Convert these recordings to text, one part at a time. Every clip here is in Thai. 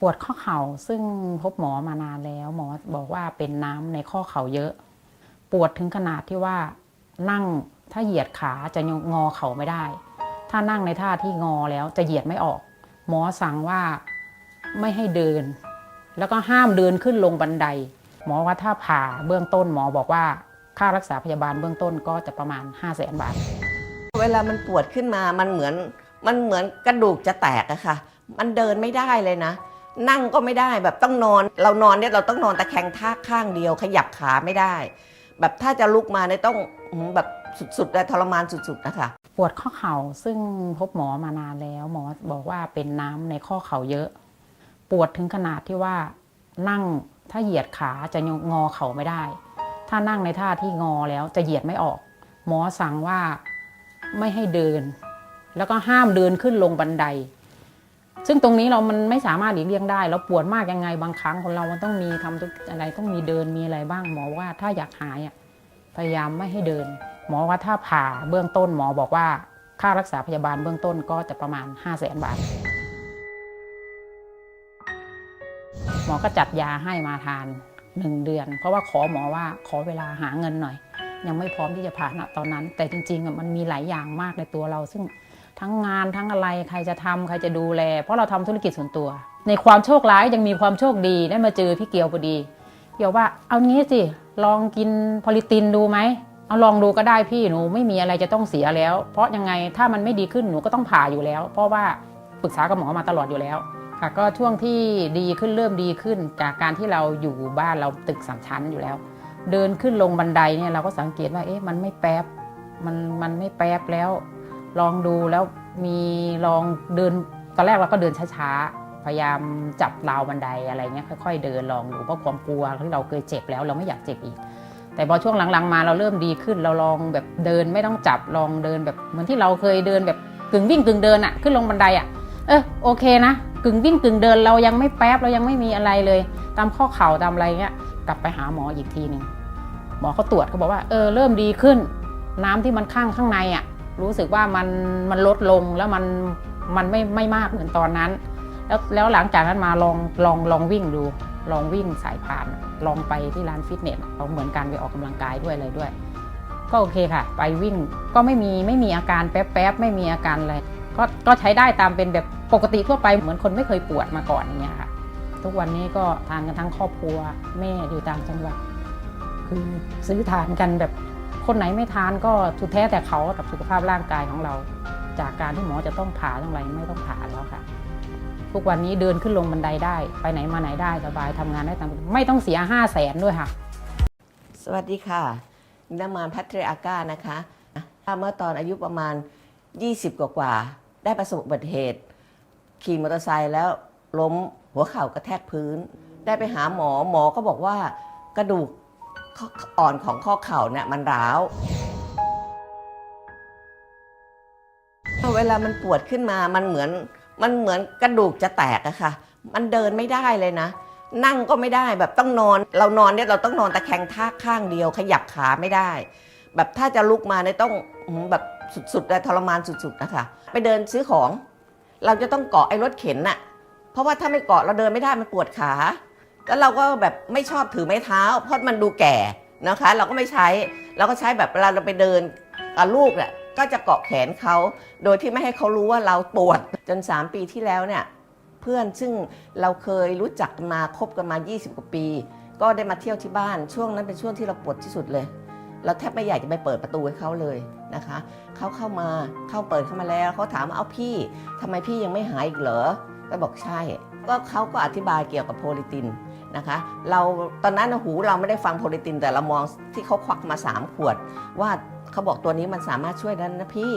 ปวดข้อเข่าซึ่งพบหมอมานานแล้วหมอบอกว่าเป็นน้ำในข้อเข่าเยอะ ปวดถึงขนาดที่ว่านั่งถ้าเหยียดขาจะงอเข่าไม่ได้ ถ้านั่งในท่าที่งอแล้วจะเหยียดไม่ออก หมอสั่งว่าไม่ให้เดิน แล้วก็ห้ามเดินขึ้นลงบันได หมอว่าถ้าผ่าเบื้องต้นหมอบอกว่าค่ารักษาพยาบาลเบื้องต้นก็จะประมาณ 5 0 0แสนบาท เวลามันปวดขึ้นมามันเหมือนมันเหมือนกระดูกจะแตกอะค่ะ มันเดินไม่ได้เลยนะ นั่งก็ไม่ได้แบบต้องนอน เรานอนเนี่ยเราต้องนอนตะแคงท่าข้างเดียว ขยับขาไม่ได้ แบบถ้าจะลุกมาเนี่ยต้องแบบสุดๆเลยทรมานสุดๆนะคะ ปวดข้อเข่าซึ่งพบหมอมานานแล้ว หมอบอกว่าเป็นน้ำในข้อเข่าเยอะ ปวดถึงขนาดที่ว่านั่งถ้าเหยียดขาจะงอเข่าไม่ได้ ถ้านั่งในท่าที่งอแล้วจะเหยียดไม่ออก หมอสั่งว่าไม่ให้เดิน แล้วก็ห้ามเดินขึ้นลงบันได ซึ่งตรงนี้เรามันไม่สามารถหลีกเลี่ยงได้ เราปวดมากยังไงบางครั้งคนเรามันต้องมีทำทุกอะไรต้องมีเดินมีอะไรบ้างหมอว่าถ้าอยากหายอะพยายามไม่ให้เดิน หมอว่าถ้าผ่าเบื้องต้นหมอบอกว่าค่ารักษาพยาบาลเบื้องต้นก็จะประมาณ 5 0 0แสนบาท หมอก็จัดยาให้มาทานหนึ่งเดือน เพราะว่าขอหมอว่าขอเวลาหาเงินหน่อย ยังไม่พร้อมที่จะผ่าณตอนนั้น แต่จริงๆมันมีหลายอย่างมากในตัวเราซึ่ง ทั้งงานทั้งอะไรใครจะทำใครจะดูแล เพราะเราทำธุรกิจส่วนตัว ในความโชคร้ายยังมีความโชคดีได้มาเจอพี่เกียวพอดีเกียวว่าเอางี้สิลองกินพอลิตินดูไหมเอาลองดูก็ได้พี่หนูไม่มีอะไรจะต้องเสียแล้ว เพราะยังไงถ้ามันไม่ดีขึ้นหนูก็ต้องผ่าอยู่แล้ว เพราะว่าปรึกษากับหมอมาตลอดอยู่แล้วค่ะก็ช่วงที่ดีขึ้นเริ่มดีขึ้น จากการที่เราอยู่บ้านเราตึกสามชั้นอยู่แล้ว เดินขึ้นลงบันไดเนี่ยเราก็สังเกตว่าเอ๊ะมันไม่แป๊บมันมันไม่แป๊บแล้ว ลองดูแล้วมีลองเดินตอนแรกเราก็เดินช้าๆ พยายามจับราวบันไดอะไรเงี้ยค่อย ๆ เดินลองดูเพราะความกลัวที่เราเคยเจ็บแล้วเราไม่อยากเจ็บอีก แต่พอช่วงหลังๆมาเราเริ่มดีขึ้นเราลองแบบเดินไม่ต้องจับลองเดินแบบเหมือนที่เราเคยเดินแบบกึ่งวิ่งกึ่งเดินอะขึ้นลงบันไดอะเออโอเคนะกึ่งวิ่งกึ่งเดินเรายังไม่แป๊บเรายังไม่มีอะไรเลย ตามข้อเข่าตามอะไรเงี้ยกลับไปหาหมออีกทีหนึ่งหมอเขาตรวจเขาบอกว่าเออเริ่มดีขึ้น น้ำที่มันข้างข้างในอะ รู้สึกว่ามันมันลดลงแล้วมันมันไม่ไม่มากเหมือนตอนนั้น แล้วแล้วหลังจากนั้นมาลองลองลองวิ่งดู ลองวิ่งสายพาน ลองไปที่ร้านฟิตเนสเอาเหมือนการไปออกกำลังกายด้วยอะไรด้วย ก็โอเคค่ะ ไปวิ่งก็ไม่มีไม่มีอาการแป๊บๆไม่มีอาการอะไรก็ก็ใช้ได้ตามเป็นแบบปกติทั่วไปเหมือนคนไม่เคยปวดมาก่อนอย่างเงี้ยค่ะ ทุกวันนี้ก็ทานกันทั้งครอบครัวแม่อยู่ต่างจังหวัดคือซื้อทานกันแบบ คนไหนไม่ทานก็สุดแท้แต่เขากับสุขภาพร่างกายของเรา จากการที่หมอจะต้องผ่าต้องอะไรไม่ต้องผ่าแล้วค่ะ ทุกวันนี้เดินขึ้นลงบันไดได้ ไปไหนมาไหนได้สบายทำงานได้ตามไม่ต้องเสียห้าแสนด้วยค่ะ สวัสดีค่ะนามานพัทรอาก้านะคะเมื่อตอนอายุประมาณ 20 กว่ากว่า ได้ประสบอุบัติเหตุ ขี่มอเตอร์ไซค์แล้วล้มหัวเข่ากระแทกพื้น ได้ไปหาหมอหมอก็บอกว่ากระดูก อ่อนของข้อเข่าเนี่ยมันร้าวเวลามันปวดขึ้นมา มันเหมือน มันเหมือนกระดูกจะแตกอะค่ะ มันเดินไม่ได้เลยนะ นั่งก็ไม่ได้แบบต้องนอน เรานอนเนี่ยเราต้องนอนตะแคงท่าข้างเดียว ขยับขาไม่ได้ แบบถ้าจะลุกมาเนี่ยต้องแบบสุดๆเลยทรมานสุดๆนะคะ ไปเดินซื้อของ เราจะต้องเกาะไอ้รถเข็นน่ะ เพราะว่าถ้าไม่เกาะเราเดินไม่ได้มันปวดขา แล้วเราก็แบบไม่ชอบถือไม้เท้า เพราะมันดูแก่นะคะ เราก็ไม่ใช้เราก็ใช้แบบเวลาเราไปเดินกับลูกเนี่ยก็จะเกาะแขนเขา โดยที่ไม่ให้เขารู้ว่าเราปวดจน 3 ปีที่แล้วเนี่ยเพื่อนซึ่งเราเคยรู้จักมาคบกันมา 20 กว่าปี ก็ได้มาเที่ยวที่บ้านช่วงนั้นเป็นช่วงที่เราปวดที่สุดเลย เราแทบไม่อยากจะไปเปิดประตูให้เขาเลยนะคะเขาเข้ามาเข้าเปิดเข้ามาแล้วเขาถามว่าเอาพี่ทำไมพี่ยังไม่หายอีกเหรอก็บอกใช่ ก็เขาก็อธิบายเกี่ยวกับโพลิติน นะคะ เราตอนนั้นหูเราไม่ได้ฟังโพลิตินแต่เรามองที่เขาควักมา 3 ขวด ว่าเขาบอกตัวนี้มันสามารถช่วยได้นะพี่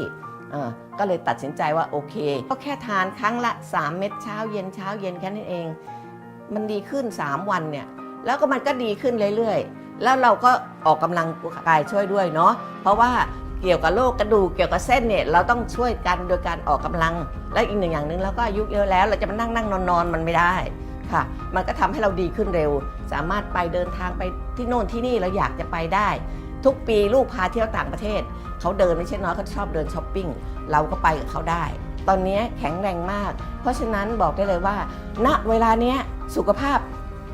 ก็เลยตัดสินใจว่าโอเค ก็แค่ทานครั้งละ 3 เม็ดเช้าเย็นเช้าเย็นแค่นั้นเอง มันดีขึ้น 3 วันเนี่ย แล้วก็มันก็ดีขึ้นเรื่อยๆ แล้วเราก็ออกกำลังกายช่วยด้วยเนาะเพราะว่าเกี่ยวกับโรคกระดูกเกี่ยวกับเส้นเนี่ยเราต้องช่วยกันโดยการออกกำลัง และอีกหนึ่งอย่างหนึ่งเราก็อายุเยอะแล้วเราจะมานั่งนั่งนอนนอนมันไม่ได้ ค่ะ มันก็ทำให้เราดีขึ้นเร็ว สามารถไปเดินทางไปที่โน่นที่นี่เราอยากจะไปได้ ทุกปีลูกพาเที่ยวต่างประเทศ เขาเดินไม่ใช่น้อยเขาชอบเดินช้อปปิ้งเราก็ไปกับเขาได้ ตอนนี้แข็งแรงมาก เพราะฉะนั้นบอกได้เลยว่า ณเวลาเนี้ยสุขภาพ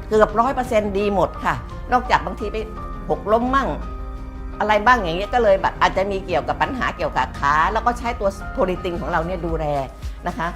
เกือบร้อยเปอร์เซ็นต์ดีหมดค่ะ นอกจากบางทีไปหกล้มมั่งอะไรบ้างอย่างเงี้ยก็เลยแบบอาจจะมีเกี่ยวกับปัญหาเกี่ยวกับขา แล้วก็ใช้ตัวโพลิตินของเราเนี่ยดูแลนะคะ